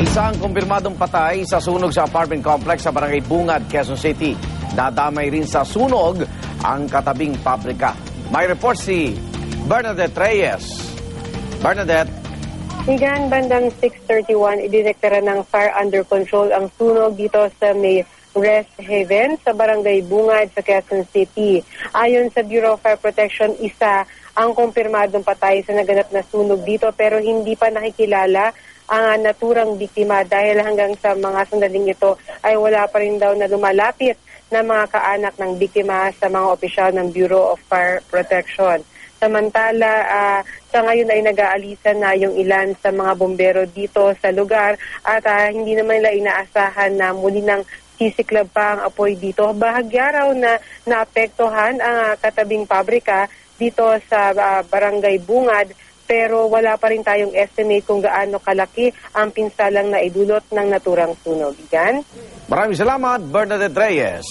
Isang kumpirmadong patay sa sunog sa apartment complex sa Barangay Bungad, Quezon City. Nadamay rin sa sunog ang katabing pabrika. May report si Bernadette Reyes. Bernadette, Higan bandang 6.31, idineklara ng fire under control ang sunog dito sa may Rest Haven sa Barangay Bungad sa Quezon City. Ayon sa Bureau of Fire Protection, isa ang kumpirmadong patay sa naganap na sunog dito pero hindi pa nakikilala ang naturang biktima dahil hanggang sa mga sandaling ito ay wala pa rin daw na lumalapit na mga kaanak ng biktima sa mga opisyal ng Bureau of Fire Protection. Samantala, ah, sa ngayon ay nag-aalisan na yung ilan sa mga bombero dito sa lugar at ah, hindi naman nila inaasahan na muli ng sisiklab pa ang apoy dito. Bahagya raw na naapektuhan ang ah, katabing pabrika dito sa ah, Barangay Bungad pero wala pa rin tayong estimate kung gaano kalaki ang pinsalang na idulot ng naturang sunog. Yan. maraming salamat, Bernadette Reyes.